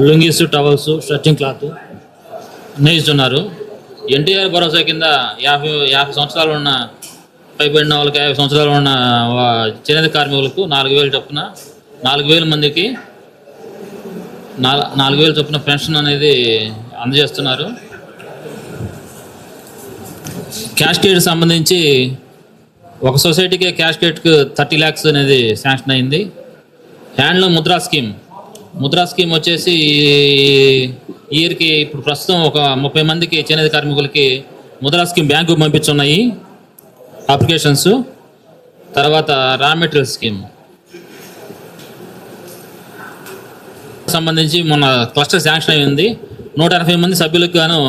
Lungis towels stretching cloth నేయిస్తున్నారు NTR Bharosa కింద యాభై యాభై సంవత్సరాలు ఉన్న పైబడిన వాళ్ళకి యాభై సంవత్సరాలు ఉన్న చేనేత కార్మికులకు నాలుగు వేలు చొప్పున నాలుగు వేల మందికి నాల- నాలుగు వేలు చొప్పున పెన్షన్ అనేది అందజేస్తున్నారు. క్యాస్కేట్ సంబంధించి ఒక సొసైటీకి క్యాష్కేట్కి థర్టీ ల్యాక్స్ అనేది శాంక్షన్ అయింది. Handloom Mudra scheme Mudra scheme వచ్చేసి ఇయర్కి ఇప్పుడు ప్రస్తుతం ఒక ముప్పై మందికి చేనేత కార్మికులకి ముద్రా స్కీమ్ బ్యాంకు పంపించున్నాయి అప్లికేషన్స్. తర్వాత రా మెటీరియల్ స్కీమ్. సంబంధించి మొన్న క్లస్టర్ శాంక్షన్ అయింది నూట ఎనభై మంది సభ్యులకు గాను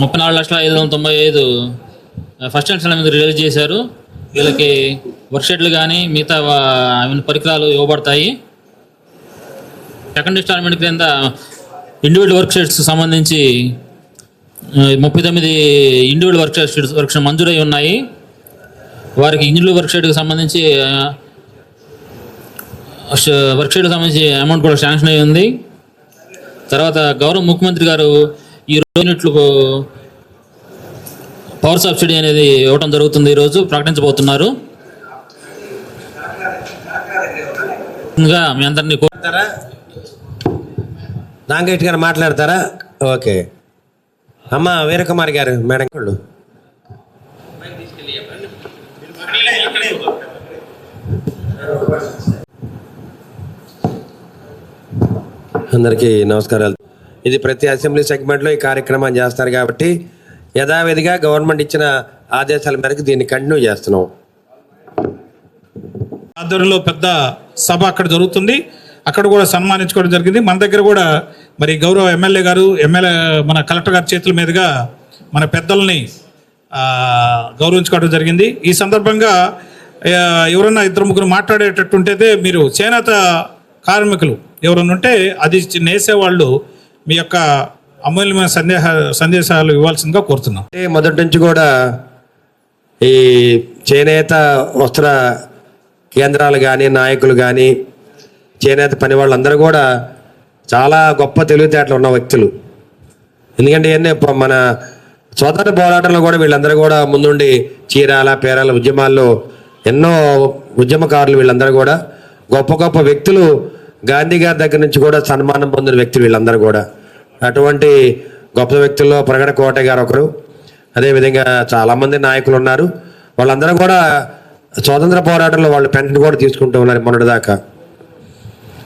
ముప్పై నాలుగు లక్షల ఐదు వందల తొంభై ఐదు ఫస్ట్ అండ్ మీద రిలీజ్ చేశారు. వీళ్ళకి వర్క్షెట్లు కానీ మిగతా పరికరాలు ఇవ్వబడతాయి. సెకండ్ ఇన్స్టాల్మెంట్ క్రింద ఇండివిజువల్ వర్క్ షీట్స్ సంబంధించి ముప్పై తొమ్మిది ఇండివిజువల్ వర్క్ షీట్స్ వర్క్ మంజూరై ఉన్నాయి. వారికి ఇండివిజువల్ వర్క్ షీట్కి సంబంధించి ఆ, వర్క్ సంబంధించి అమౌంట్ కూడా శాంక్షన్ అయి ఉంది. తర్వాత గౌరవ ముఖ్యమంత్రి గారు ఈ రెండు యూనిట్లు పవర్ సబ్సిడీ అనేది ఇవ్వడం జరుగుతుంది ఈరోజు ప్రకటించబోతున్నారు. ఇంకా మీ అందరినీ కోరుతారా నాంగేట్ గారు మాట్లాడతారా? ఓకే. అమ్మ వీరకుమార్ గారు మేడం వాళ్ళు అందరికీ నమస్కారాలు. ఇది ప్రతి అసెంబ్లీ సెగ్మెంట్లో ఈ కార్యక్రమాన్ని చేస్తారు కాబట్టి యథావిధిగా గవర్నమెంట్ ఇచ్చిన ఆదేశాల మేరకు దీన్ని కంటిన్యూ చేస్తున్నాం. ఆధ్వర్యంలో పెద్ద సభ అక్కడ జరుగుతుంది. అక్కడ కూడా సన్మానించుకోవడం జరిగింది. మన దగ్గర కూడా మరి గౌరవ ఎమ్మెల్యే గారు ఎమ్మెల్యే మన కలెక్టర్ గారి చేతుల మీదుగా మన పెద్దల్ని గౌరవించుకోవడం జరిగింది. ఈ సందర్భంగా ఎవరన్నా ఇద్దరు ముగ్గురు మాట్లాడేటట్టుంటే మీరు చేనేత కార్మికులు ఎవరైనా ఉంటే అది నేసేవాళ్ళు మీ యొక్క అమూల్యమైన సందేహ సందేశాలు ఇవ్వాల్సిందిగా కోరుతున్నాం. అంటే మొదటి నుంచి కూడా ఈ చేనేత వస్త్ర కేంద్రాలు కానీ నాయకులు కానీ చేనేత పని వాళ్ళందరూ కూడా చాలా గొప్ప తెలివితేటలు ఉన్న వ్యక్తులు. ఎందుకంటే ఇవన్నీ మన స్వతంత్ర పోరాటంలో కూడా వీళ్ళందరూ కూడా ముందుండి చీరాల పేరాల ఉద్యమాల్లో ఎన్నో ఉద్యమకారులు వీళ్ళందరూ కూడా గొప్ప గొప్ప వ్యక్తులు గాంధీ గారి దగ్గర నుంచి కూడా సన్మానం పొందిన వ్యక్తులు వీళ్ళందరూ కూడా. అటువంటి గొప్ప వ్యక్తుల్లో ప్రగడ కోట గారు ఒకరు. అదేవిధంగా చాలామంది నాయకులు ఉన్నారు. వాళ్ళందరూ కూడా స్వాతంత్ర పోరాటంలో వాళ్ళు పెన్షన్ కూడా తీసుకుంటూ ఉన్నారు మొన్నటిదాకా.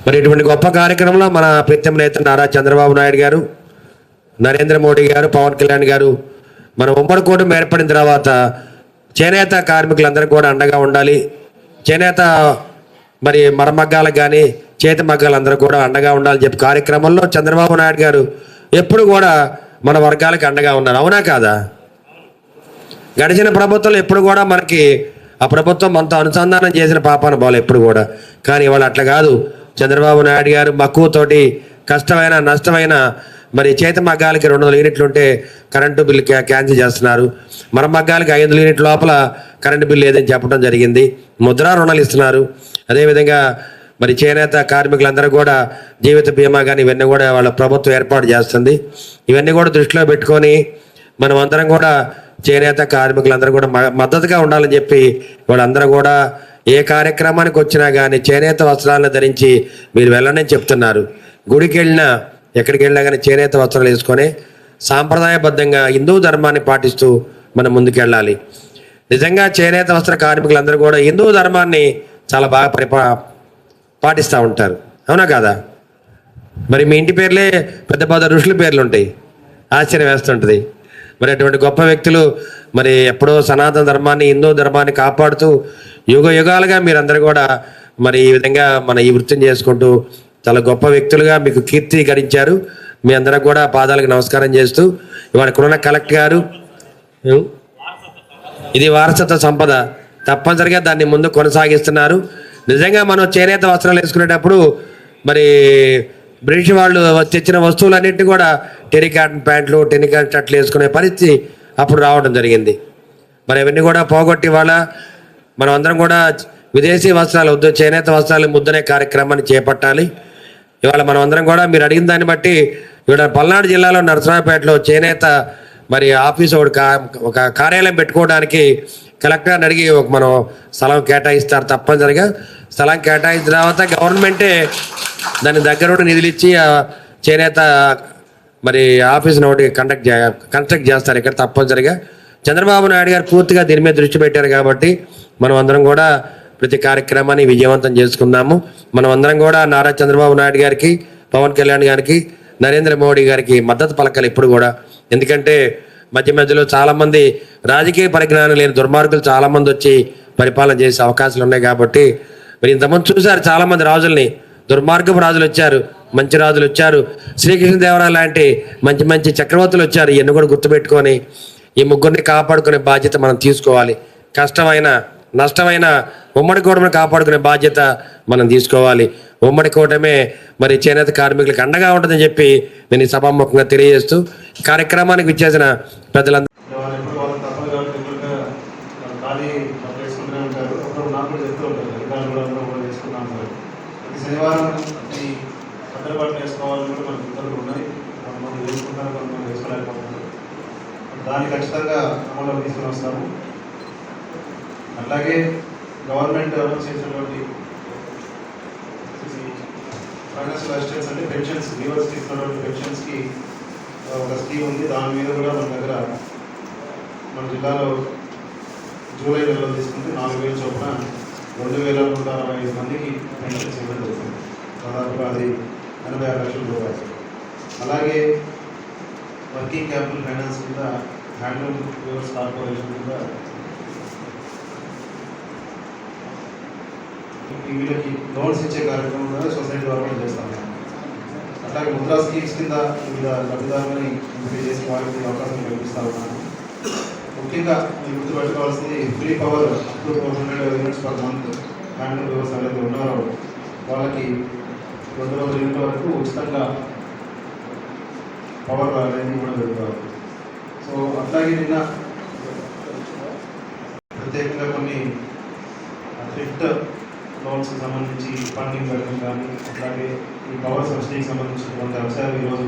మరి ఇటువంటి గొప్ప కార్యక్రమంలో మన ప్రీతం నేత నారా చంద్రబాబు నాయుడు గారు నరేంద్ర మోడీ గారు పవన్ కళ్యాణ్ గారు మన ఉమ్మడి కూటమి ఏర్పడిన తర్వాత చేనేత కార్మికులందరూ కూడా అండగా ఉండాలి. చేనేత మరి మరమగ్గాలకు కానీ చేతి మగ్గాలందరూ కూడా అండగా ఉండాలని చెప్పి కార్యక్రమంలో చంద్రబాబు నాయుడు గారు ఎప్పుడు కూడా మన వర్గాలకు అండగా ఉన్నారు. అవునా కాదా? గడిచిన ప్రభుత్వం ఎప్పుడు కూడా మనకి ఆ ప్రభుత్వం మనతో అనుసంధానం చేసిన పాపాన బాలు ఎప్పుడు కూడా. కానీ ఇవాళ అట్లా కాదు. చంద్రబాబు నాయుడు గారు మక్కువతోటి కష్టమైన నష్టమైన మరి చేతి మగ్గాలకి రెండు వందల యూనిట్లు ఉంటే కరెంటు బిల్లు క్యా క్యాన్సిల్ చేస్తున్నారు. మన మగ్గాలకి ఐదు వందల యూనిట్ల లోపల కరెంటు బిల్లు ఏదని చెప్పడం జరిగింది. ముద్రా రుణాలు ఇస్తున్నారు. అదేవిధంగా మరి చేనేత కార్మికులందరూ కూడా జీవిత బీమా కానీ ఇవన్నీ కూడా వాళ్ళ ప్రభుత్వం ఏర్పాటు చేస్తుంది. ఇవన్నీ కూడా దృష్టిలో పెట్టుకొని మనం అందరం కూడా చేనేత కార్మికులందరూ కూడా మ- మద్దతుగా ఉండాలని చెప్పి వాళ్ళందరూ కూడా ఏ కార్యక్రమానికి వచ్చినా కానీ చేనేత వస్త్రాలను ధరించి మీరు వెళ్ళనని చెప్తున్నారు. గుడికి వెళ్ళినా ఎక్కడికి వెళ్ళినా కానీ చేనేత వస్త్రాలు వేసుకొని సాంప్రదాయబద్ధంగా హిందూ ధర్మాన్ని పాటిస్తూ మనం ముందుకెళ్ళాలి. నిజంగా చేనేత వస్త్ర కార్మికులందరూ కూడా హిందూ ధర్మాన్ని చాలా బాగా పరిపా పాటిస్తూ ఉంటారు. అవునా కాదా? మరి మీ ఇంటి పేర్లే పెద్ద పెద్ద ఋషుల పేర్లు ఉంటాయి ఆశ్చర్యం వేస్తుంటుంది. మరి అటువంటి గొప్ప వ్యక్తులు మరి ఎప్పుడో సనాతన ధర్మాన్ని హిందూ ధర్మాన్ని కాపాడుతూ యుగ యుగాలుగా మీరందరూ కూడా మరి ఈ విధంగా మన ఈ వృత్తిని చేసుకుంటూ చాలా గొప్ప వ్యక్తులుగా మీకు కీర్తీకరించారు మీ అందరం కూడా పాదాలకు నమస్కారం చేస్తూ ఇవాళ కృణ కలెక్టర్ గారు ఇది వారసత్వ సంపద. తప్పనిసరిగా దాన్ని ముందు కొనసాగిస్తున్నారు. నిజంగా మనం చేనేత వస్త్రాలు వేసుకునేటప్పుడు మరి బ్రిటిష్ వాళ్ళు తెచ్చిన వస్తువులన్నింటినీ కూడా టెరికాటన్ ప్యాంట్లు టెరికాటన్ షర్ట్లు వేసుకునే పరిస్థితి అప్పుడు రావడం జరిగింది. మరి అవన్నీ కూడా పోగొట్టి వాళ్ళ మనం అందరం కూడా విదేశీ వస్త్రాలు వద్దు చేనేత వస్త్రాలు ముద్దనే కార్యక్రమాన్ని చేపట్టాలి. ఇవాళ మనం అందరం కూడా మీరు అడిగిన దాన్ని బట్టి ఇవాళ పల్నాడు జిల్లాలో నరసరావుపేటలో చేనేత మరి ఆఫీస్ ఒకటి కా ఒక కార్యాలయం పెట్టుకోవడానికి కలెక్టర్ని అడిగి ఒక మనం స్థలం కేటాయిస్తారు తప్పనిసరిగా. స్థలం కేటాయించిన తర్వాత గవర్నమెంటే దాని దగ్గర ఉండి నిధులు ఇచ్చి చేనేత మరి ఆఫీస్ని ఒకటి కండక్ట్ కన్స్ట్రక్ట్ చేస్తారు ఇక్కడ తప్పనిసరిగా. చంద్రబాబు నాయుడు గారు పూర్తిగా దీని మీద దృష్టి పెట్టారు కాబట్టి మనం అందరం కూడా ప్రతి కార్యక్రమాన్ని విజయవంతం చేసుకుందాము. మనం అందరం కూడా నారా చంద్రబాబు నాయుడు గారికి పవన్ కళ్యాణ్ గారికి నరేంద్ర మోడీ గారికి మద్దతు పలకాలి ఇప్పుడు కూడా. ఎందుకంటే మధ్య మధ్యలో చాలామంది రాజకీయ పరిజ్ఞానం లేని దుర్మార్గులు చాలామంది వచ్చి పరిపాలన చేసే అవకాశాలు ఉన్నాయి కాబట్టి మరి ఇంతమంది చూశారు చాలామంది రాజుల్ని. దుర్మార్గపు రాజులు వచ్చారు మంచి రాజులు వచ్చారు. శ్రీకృష్ణదేవరాయ లాంటి మంచి మంచి చక్రవర్తులు వచ్చారు. ఇవన్నీ కూడా గుర్తుపెట్టుకొని ఈ ముగ్గురిని కాపాడుకునే బాధ్యత మనం తీసుకోవాలి. కష్టమైన నష్టమైన ఉమ్మడి కూటమిని కాపాడుకునే బాధ్యత మనం తీసుకోవాలి. ఉమ్మడి కూటమే మరి చేనేత కార్మికులకు అండగా ఉంటుందని చెప్పి నేను సభాముఖంగా తెలియజేస్తూ కార్యక్రమానికి విచ్చేసిన పెద్దలందరూ శనివారం ఈ వేసుకోవాలని కూడా ఇబ్బందులు ఉన్నాయి. కొంతమంది వేసుకుంటారు కొంతమంది వేసుకోలేకపోతున్నారు దాన్ని ఖచ్చితంగా అమలు తీసుకుని వస్తాము. అలాగే గవర్నమెంట్ అనౌన్స్ చేసినటువంటి ఫైనాన్షియల్ అసిస్టెన్స్ అంటే పెన్షన్స్ వ్యూవర్స్కి ఇస్తున్నటువంటి పెన్షన్స్కి ఒక స్కీమ్ ఉంది. దాని మీద కూడా మన దగ్గర మన జిల్లాలో జూలై నెలలో తీసుకుంటే నాలుగు వేల చొప్పున రెండు వేల నూట అరవై ఐదు మందికి పెన్షన్స్ ఇవ్వడం జరుగుతుంది. దాదాపుగా అది ఎనభై ఆరు లక్షల రూపాయలు అలాగే వర్కింగ్ క్యాపిటల్ ఫైనాన్స్ కింద హ్యాండ్లూమ్ వ్యూవర్స్ కార్పొరేషన్ కింద వీళ్ళకి లోన్స్ ఇచ్చే కార్యక్రమం కూడా సొసైటీ ద్వారా కూడా చేస్తాం. అట్లాగే ముద్రా స్కీమ్స్ కింద వివిధ లబ్ధిదారులని ఎంపిక చేసి వారికి అవకాశం కల్పిస్తా. ఉన్నాను ముఖ్యంగా మీరు గుర్తుపెట్టుకోవాల్సింది free power up to four hundred units per month handloom weavers ఎవరైతే ఉన్నారో వాళ్ళకి రెండు రోజుల యూనిట్ల వరకు ఉచితంగా పవర్ అనేది కూడా పెడతారు సో అట్లాగే నిన్న ప్రత్యేకంగా కొన్ని థ్రిఫ్ట్ లోన్స్ సంబంధించి ఫండింగ్ పెట్టడం కానీ అట్లాగే ఈ పవర్ సబ్సిడీకి సంబంధించినటువంటి అంశాలు ఈరోజు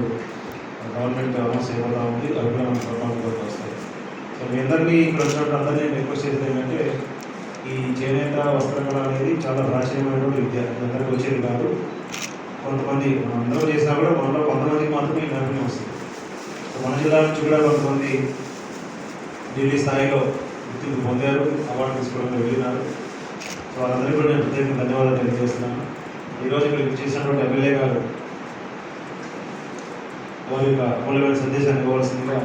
గవర్నమెంట్ అనౌన్స్ చేయబోతా ఉంది. అవి కూడా మన ప్రభుత్వంలోకి వస్తాయి. సో మీ అందరినీ ఇక్కడ వచ్చినప్పుడు అందరినీ రిక్వెస్ట్ చేసేది ఏంటంటే ఈ చేనేత వస్త్రకళ అనేది చాలా ప్రాచీనమైనటువంటి విద్య. అందరికీ వచ్చేది కాదు. కొంతమంది అందరూ చేసినా కూడా మనలో కొంతమందికి మాత్రమే ఈ నైపుణ్యం వస్తుంది. మన జిల్లా నుంచి కూడా కొంతమంది ఢిల్లీ స్థాయిలో గుర్తింపు పొందారు. అవార్డు తీసుకోవడానికి వెళ్ళినారు. సో వాళ్ళందరికీ కూడా నేను ప్రత్యేక ధన్యవాదాలు తెలియజేస్తున్నాను. ఈరోజు ఇక్కడికి చేసినటువంటి ఎమ్మెల్యే గారు వారి యొక్క అమూల్యమైన సందేశాన్ని ఇవ్వవలసిందిగా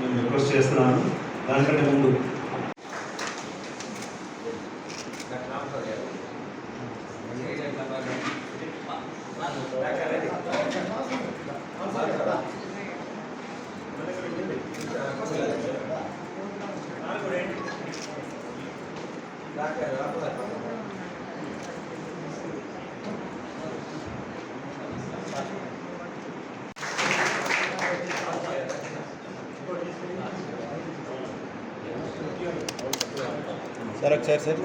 నేను రిక్వెస్ట్ చేస్తున్నాను. దానికంటే ముందు సార్ ఒకసారి సార్.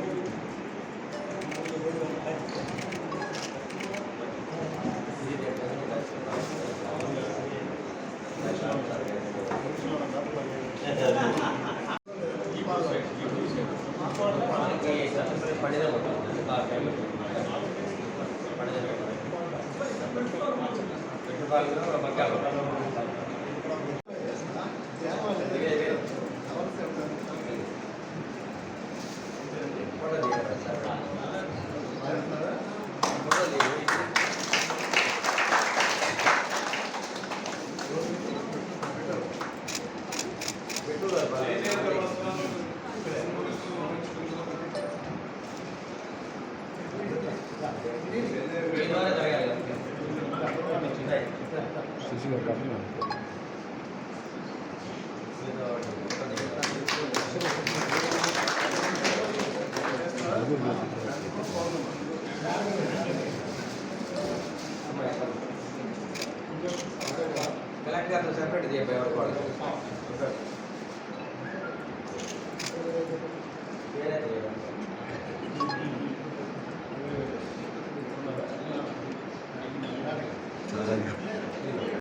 సీసీ గారు కాబట్టి కలెక్టర్ సెపరేట్ చేయబోయే వరకు